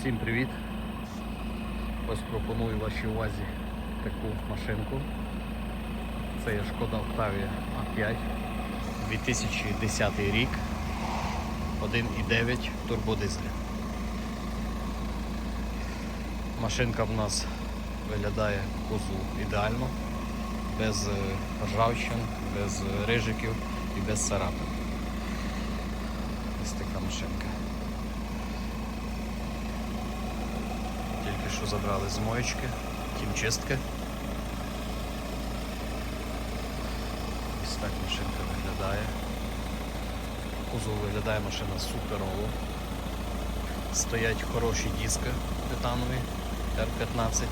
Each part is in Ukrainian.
Всім привіт! Ось пропоную вашій увазі таку машинку. Це є Шкода Octavia A5 2010 рік 1,9 турбодизель. Машинка в нас виглядає кузу ідеально, без е, ржавчин, без рижиків і без царапин. Ось така машинка. Тільки що забрали з моєчки, хімчистки. Ось так машинка виглядає. Кузов виглядає машина суперово. Стоять хороші диски титанові R15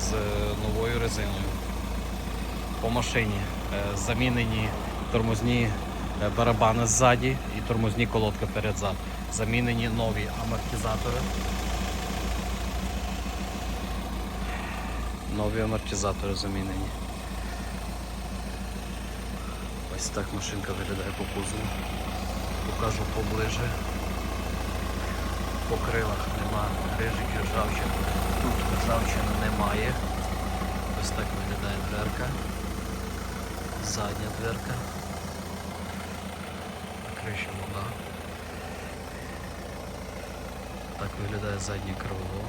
з новою резиною. По машині е, замінені тормозні е, барабани ззаді і тормозні колодки перед-зад. Замінені нові амортизатори. Нові амортизатори замінені. Ось так машинка виглядає по кузову. Покажу поближе. По крилах нема рижиків, ржавчин. Тут ржавчини немає. Ось так виглядає дверка. Задня дверка. Крища вода. Так виглядає заднє крило.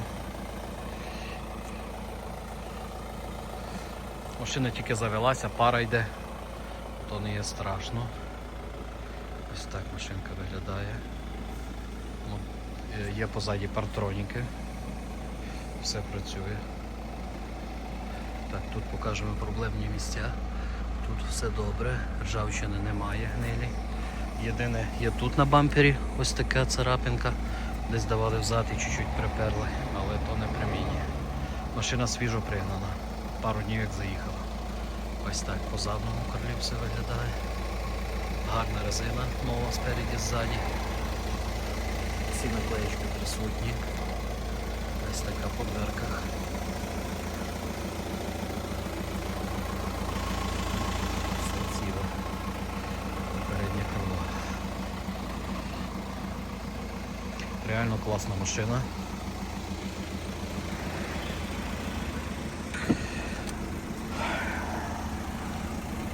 Машина тільки завелася, пара йде, то не є страшно. Ось так машинка виглядає. Ну, е, Є позаді партроніки. Все працює. Так, тут покажемо проблемні місця. Тут все добре, ржавчини немає гнилі. Єдине є тут на бампері ось така царапинка. Десь давали взад і чуть-чуть приперли, але то не приміння. Машина свіжо пригнана. Пару днів як заїхала. Ось так по задному крилі все виглядає. Гарна резина, нова спереді ззаді. Всі наклеєчки присутні. Ось така по дверках. Все ціле. Реально класна машина.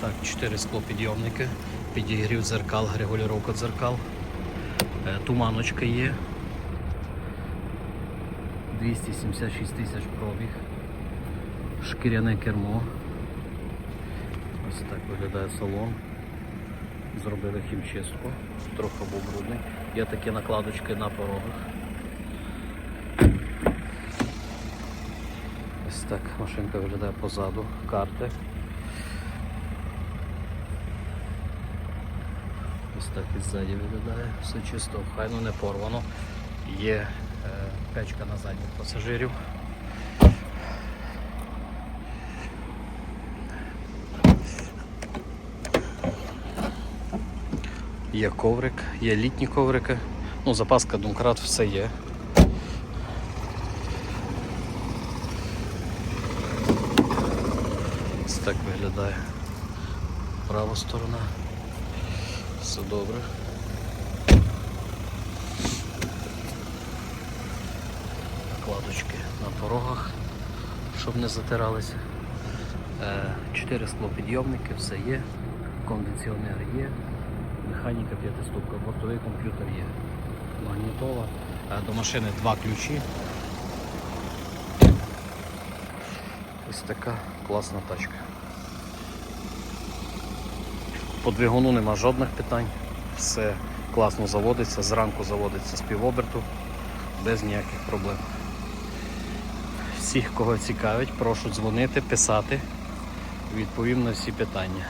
Так, 4 склопідйомники, підігрів дзеркал, регулювання дзеркал. Е, Туманочка є. 276 тисяч пробіг. Шкіряне кермо. Ось так виглядає салон. Зробили хімчистку, трохи був брудний. Є такі накладочки на порогах. Ось так машинка виглядає позаду, карти. Ось так і ззаді виглядає, все чисто, хайно не порвано. Є е, печка на задніх пасажирів. Є коврик, є літні коврики. Ну, запаска Думкрат все є. Ось так виглядає права сторона. Все добре. Накладочки на порогах, щоб не затиралися. Е, Чотири склопідйомники, все є, кондиціонер є, механіка п'ятиступка, бортовий комп'ютер є, магнітола. Е, До машини два ключі. Ось така класна тачка. По двигуну нема жодних питань. Все класно заводиться, зранку заводиться з півоберту, без ніяких проблем. Всіх, кого цікавить, прошу дзвонити, писати. Відповім на всі питання.